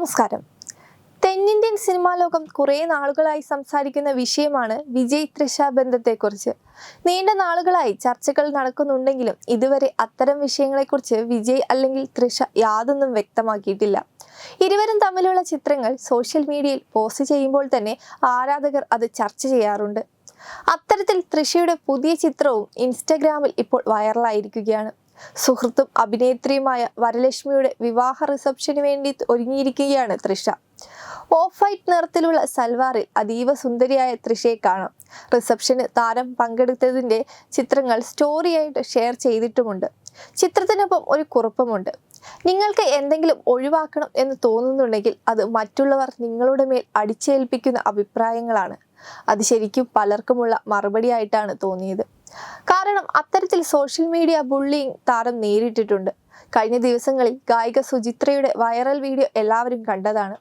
നമസ്കാരം. തെന്നിന്ത്യൻ സിനിമാ ലോകം കുറേ നാളുകളായി സംസാരിക്കുന്ന വിഷയമാണ് വിജയ് തൃഷ ബന്ധത്തെക്കുറിച്ച്. നീണ്ട നാളുകളായി ചർച്ചകൾ നടക്കുന്നുണ്ടെങ്കിലും ഇതുവരെ അത്തരം വിഷയങ്ങളെക്കുറിച്ച് വിജയ് അല്ലെങ്കിൽ തൃഷ യാതൊന്നും വ്യക്തമാക്കിയിട്ടില്ല. ഇരുവരും തമ്മിലുള്ള ചിത്രങ്ങൾ സോഷ്യൽ മീഡിയയിൽ പോസ്റ്റ് ചെയ്യുമ്പോൾ തന്നെ ആരാധകർ അത് ചർച്ച ചെയ്യാറുണ്ട്. അത്തരത്തിൽ തൃഷയുടെ പുതിയ ചിത്രവും ഇൻസ്റ്റഗ്രാമിൽ ഇപ്പോൾ വൈറലായിരിക്കുകയാണ്. സുഹൃത്തും അഭിനേത്രിയുമായ വരലക്ഷ്മിയുടെ വിവാഹ റിസപ്ഷന് വേണ്ടി ഒരുങ്ങിയിരിക്കുകയാണ് തൃഷ. ഓഫ് വൈറ്റ് നിറത്തിലുള്ള സൽവാറിൽ അതീവ സുന്ദരിയായ തൃഷയെ കാണാം. റിസപ്ഷന് താരം പങ്കെടുത്തതിന്റെ ചിത്രങ്ങൾ സ്റ്റോറിയായിട്ട് ഷെയർ ചെയ്തിട്ടുമുണ്ട്. ചിത്രത്തിനൊപ്പം ഒരു കുറിപ്പുമുണ്ട്. നിങ്ങൾക്ക് എന്തെങ്കിലും ഒഴിവാക്കണം എന്ന് തോന്നുന്നുണ്ടെങ്കിൽ അത് മറ്റുള്ളവർ നിങ്ങളുടെ മേൽ അടിച്ചേൽപ്പിക്കുന്ന അഭിപ്രായങ്ങളാണ്. അത് ശരിക്കും പലർക്കുമുള്ള മറുപടിയായിട്ടാണ് തോന്നിയത്. കാരണം അത്തരത്തിൽ സോഷ്യൽ മീഡിയ ബുള്ളിങ് താരം നേരിട്ടിട്ടുണ്ട്. കഴിഞ്ഞ ദിവസങ്ങളിൽ ഗായിക സുചിത്രയുടെ വൈറൽ വീഡിയോ എല്ലാവരും കണ്ടതാണ്.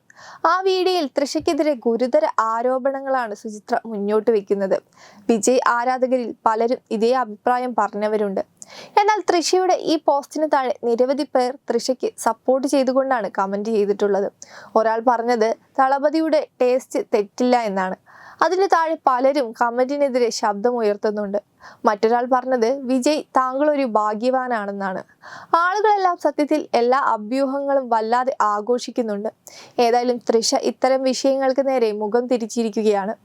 ആ വീഡിയോയിൽ തൃശയ്ക്കെതിരെ ഗുരുതര ആരോപണങ്ങളാണ് സുചിത്ര മുന്നോട്ട് വെക്കുന്നത്. വിജയ് ആരാധകരിൽ പലരും ഇതേ അഭിപ്രായം പറഞ്ഞവരുണ്ട്. എന്നാൽ തൃശയുടെ ഈ പോസ്റ്റിന് താഴെ നിരവധി പേർ തൃശയ്ക്ക് സപ്പോർട്ട് ചെയ്തുകൊണ്ടാണ് കമന്റ് ചെയ്തിട്ടുള്ളത്. ഒരാൾ പറഞ്ഞത് തളപതിയുടെ ടേസ്റ്റ് തെറ്റില്ല എന്നാണ്. അതിന് താഴെ പലരും കമന്റിനെതിരെ ശബ്ദമുയർത്തുന്നുണ്ട്. മറ്റൊരാൾ പറഞ്ഞത് വിജയ് താങ്കൾ ഒരു ഭാഗ്യവാനാണെന്നാണ്. ആളുകളെല്ലാം സത്യത്തിൽ എല്ലാ അഭ്യൂഹങ്ങളും വല്ലാതെ ആഘോഷിക്കുന്നുണ്ട്. ഏതായാലും തൃഷ ഇത്തരം വിഷയങ്ങൾക്ക് നേരെ മുഖം തിരിച്ചിരിക്കുകയാണ്.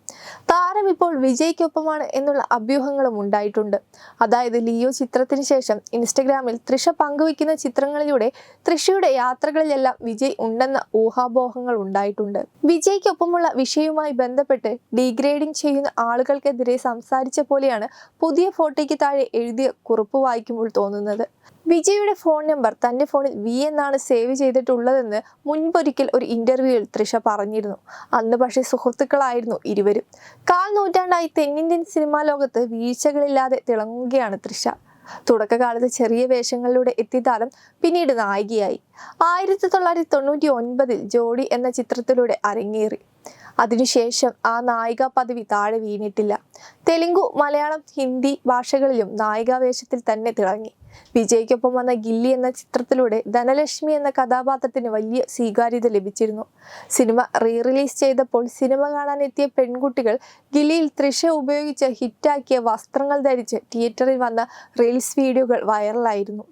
താരം ഇപ്പോൾ വിജയ്ക്കൊപ്പമാണ് എന്നുള്ള അഭ്യൂഹങ്ങളും ഉണ്ടായിട്ടുണ്ട്. അതായത് ലിയോ ചിത്രത്തിന് ശേഷം ഇൻസ്റ്റഗ്രാമിൽ തൃഷ പങ്കുവയ്ക്കുന്ന ചിത്രങ്ങളിലൂടെ തൃഷയുടെ യാത്രകളിലെല്ലാം വിജയ് ഉണ്ടെന്ന ഊഹാപോഹങ്ങൾ ഉണ്ടായിട്ടുണ്ട്. വിജയ്ക്കൊപ്പമുള്ള വിഷയവുമായി ബന്ധപ്പെട്ട് ഡീഗ്രേഡിംഗ് ചെയ്യുന്ന ആളുകൾക്കെതിരെ സംസാരിച്ച പോലെയാണ് പുതിയ ഫോട്ടോയ്ക്ക് താഴെ എഴുതിയ കുറിപ്പ് വായിക്കുമ്പോൾ തോന്നുന്നത്. വിജയുടെ ഫോൺ നമ്പർ തന്റെ ഫോണിൽ വി എന്നാണ് സേവ് ചെയ്തിട്ടുള്ളതെന്ന് മുൻപൊരിക്കൽ ഒരു ഇന്റർവ്യൂവിൽ തൃഷ പറഞ്ഞിരുന്നു. അന്ന് പക്ഷേ സുഹൃത്തുക്കളായിരുന്നു ഇരുവരും. കാൽ നൂറ്റാണ്ടായി തെന്നിന്ത്യൻ സിനിമാ ലോകത്ത് വീഴ്ചകളില്ലാതെ തിളങ്ങുകയാണ് തൃഷ. തുടക്കകാലത്ത് ചെറിയ വേഷങ്ങളിലൂടെ എത്തിയ താരം പിന്നീട് നായികയായി. ആയിരത്തി തൊള്ളായിരത്തി തൊണ്ണൂറ്റി ഒൻപതിൽ ജോഡി എന്ന ചിത്രത്തിലൂടെ അരങ്ങേറി. അതിനുശേഷം ആ നായിക പദവി താഴെ വീണിട്ടില്ല. തെലുങ്കു മലയാളം ഹിന്ദി ഭാഷകളിലും നായികാവേഷത്തിൽ തന്നെ തിളങ്ങി. വിജയ്ക്കൊപ്പം വന്ന ഗില്ലി എന്ന ചിത്രത്തിലൂടെ ധനലക്ഷ്മി എന്ന കഥാപാത്രത്തിന് വലിയ സ്വീകാര്യത ലഭിച്ചിരുന്നു. സിനിമ റീ റിലീസ് ചെയ്തപ്പോൾ സിനിമ കാണാനെത്തിയ പെൺകുട്ടികൾ ഗില്ലിയിൽ തൃശ ഉപയോഗിച്ച് ഹിറ്റാക്കിയ വസ്ത്രങ്ങൾ ധരിച്ച് തിയേറ്ററിൽ വന്ന റീൽസ് വീഡിയോകൾ വൈറലായിരുന്നു.